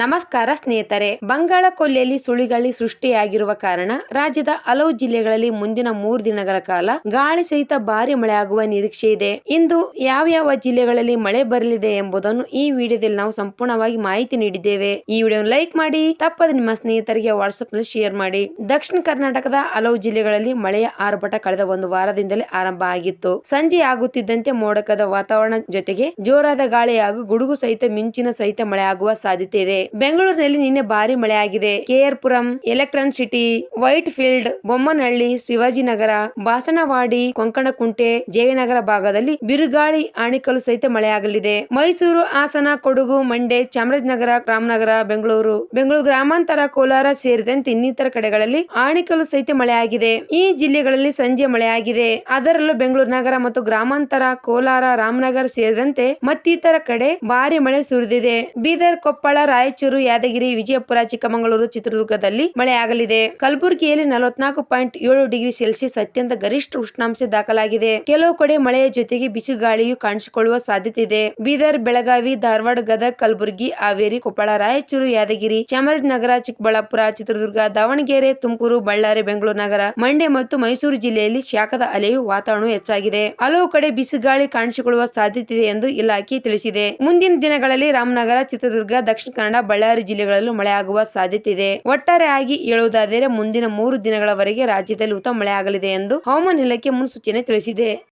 ನಮಸ್ಕಾರ ಸ್ನೇಹಿತರೆ, ಬಂಗಾಳ ಕೊಲ್ಲಿಯಲ್ಲಿ ಸುಳಿಗಾಳಿ ಸೃಷ್ಟಿಯಾಗಿರುವ ಕಾರಣ ರಾಜ್ಯದ ಹಲವು ಜಿಲ್ಲೆಗಳಲ್ಲಿ ಮುಂದಿನ ಮೂರು ದಿನಗಳ ಕಾಲ ಗಾಳಿ ಸಹಿತ ಭಾರಿ ಮಳೆಯಾಗುವ ನಿರೀಕ್ಷೆ ಇದೆ. ಇಂದು ಯಾವ ಯಾವ ಜಿಲ್ಲೆಗಳಲ್ಲಿ ಮಳೆ ಬರಲಿದೆ ಎಂಬುದನ್ನು ಈ ವಿಡಿಯೋದಲ್ಲಿ ನಾವು ಸಂಪೂರ್ಣವಾಗಿ ಮಾಹಿತಿ ನೀಡಿದ್ದೇವೆ. ಈ ವಿಡಿಯೋ ಲೈಕ್ ಮಾಡಿ, ತಪ್ಪದೆ ನಿಮ್ಮ ಸ್ನೇಹಿತರಿಗೆ ವಾಟ್ಸ್ಆಪ್ನಲ್ಲಿ ಶೇರ್ ಮಾಡಿ. ದಕ್ಷಿಣ ಕರ್ನಾಟಕದ ಹಲವು ಜಿಲ್ಲೆಗಳಲ್ಲಿ ಮಳೆಯ ಆರ್ಭಟ ಕಳೆದ ಒಂದು ವಾರದಿಂದಲೇ ಆರಂಭ ಆಗಿತ್ತು. ಸಂಜೆ ಆಗುತ್ತಿದ್ದಂತೆ ಮೋಡಕದ ವಾತಾವರಣ ಜೊತೆಗೆ ಜೋರಾದ ಗಾಳಿ ಹಾಗೂ ಗುಡುಗು ಸಹಿತ ಮಿಂಚಿನ ಸಹಿತ ಮಳೆಯಾಗುವ ಸಾಧ್ಯತೆ ಇದೆ. ಬೆಂಗಳೂರಿನಲ್ಲಿ ನಿನ್ನೆ ಭಾರಿ ಮಳೆಯಾಗಿದೆ. KR Puram KR Puram Electron City Whitefield Bommanahalli, Shivajinagar, Banaswadi, Konanakunte, Jayanagar ಭಾಗದಲ್ಲಿ ಬಿರುಗಾಳಿ ಆಣಿಕಲ್ಲು ಸಹಿತ ಮಳೆಯಾಗಲಿದೆ. ಮೈಸೂರು, ಹಾಸನ, ಕೊಡಗು, ಮಂಡ್ಯ, ಚಾಮರಾಜನಗರ, ರಾಮನಗರ, ಬೆಂಗಳೂರು ಬೆಂಗಳೂರು ಗ್ರಾಮಾಂತರ, ಕೋಲಾರ ಸೇರಿದಂತೆ ಇನ್ನಿತರ ಕಡೆಗಳಲ್ಲಿ ಆಣಿಕಲ್ಲು ಸಹಿತ ಮಳೆಯಾಗಿದೆ. ಈ ಜಿಲ್ಲೆಗಳಲ್ಲಿ ಸಂಜೆ ಮಳೆಯಾಗಿದೆ. ಅದರಲ್ಲೂ ಬೆಂಗಳೂರು ನಗರ ಮತ್ತು ಗ್ರಾಮಾಂತರ, ಕೋಲಾರ, ರಾಮನಗರ ಸೇರಿದಂತೆ ಮತ್ತಿತರ ಕಡೆ ಭಾರಿ ಮಳೆ ಸುರಿದಿದೆ. ಬೀದರ್, ಕೊಪ್ಪಳ, ರಾಯಚೂರು ಯಾದಗಿರಿ, ವಿಜಯಪುರ, ಚಿಕ್ಕಮಗಳೂರು, ಚಿತ್ರದುರ್ಗದಲ್ಲಿ ಮಳೆಯಾಗಲಿದೆ. ಕಲಬುರಗಿಯಲ್ಲಿ ನಲವತ್ನಾಲ್ಕು ಪಾಯಿಂಟ್ ಏಳು ಡಿಗ್ರಿ ಸೆಲ್ಸಿಯಸ್ ಅತ್ಯಂತ ಗರಿಷ್ಠ ಉಷ್ಣಾಂಶ ದಾಖಲಾಗಿದೆ. ಕೆಲವು ಕಡೆ ಮಳೆಯ ಜೊತೆಗೆ ಬಿಸಿ ಗಾಳಿಯು ಕಾಣಿಸಿಕೊಳ್ಳುವ ಸಾಧ್ಯತೆ ಇದೆ. ಬೀದರ್, ಬೆಳಗಾವಿ, ಧಾರವಾಡ, ಗದಗ, ಕಲಬುರಗಿ, ಹಾವೇರಿ, ಕೊಪ್ಪಳ, ರಾಯಚೂರು, ಯಾದಗಿರಿ, ಚಾಮರಾಜನಗರ, ಚಿಕ್ಕಬಳ್ಳಾಪುರ, ಚಿತ್ರದುರ್ಗ, ದಾವಣಗೆರೆ, ತುಮಕೂರು, ಬಳ್ಳಾರಿ, ಬೆಂಗಳೂರು ನಗರ, ಮಂಡ್ಯ ಮತ್ತು ಮೈಸೂರು ಜಿಲ್ಲೆಯಲ್ಲಿ ಶಾಖದ ಅಲೆಯು ವಾತಾವರಣ ಹೆಚ್ಚಾಗಿದೆ. ಹಲವು ಕಡೆ ಬಿಸಿಗಾಳಿ ಕಾಣಿಸಿಕೊಳ್ಳುವ ಸಾಧ್ಯತೆ ಇದೆ ಎಂದು ಇಲಾಖೆ ತಿಳಿಸಿದೆ. ಮುಂದಿನ ದಿನಗಳಲ್ಲಿ ರಾಮನಗರ, ಚಿತ್ರದುರ್ಗ, ದಕ್ಷಿಣ ಕನ್ನಡ ಬಳ್ಳಾರಿ ಜಿಲ್ಲೆಗಳಲ್ಲೂ ಮಳೆಯಾಗುವ ಸಾಧ್ಯತೆ ಇದೆ. ಒಟ್ಟಾರೆಯಾಗಿ ಹೇಳುವುದಾದರೆ ಮುಂದಿನ ಮೂರು ದಿನಗಳವರೆಗೆ ರಾಜ್ಯದಲ್ಲಿ ಉತ್ತಮ ಮಳೆಯಾಗಲಿದೆ ಎಂದು ಹವಾಮಾನ ಇಲಾಖೆ ಮುನ್ಸೂಚನೆ ತಿಳಿಸಿದೆ.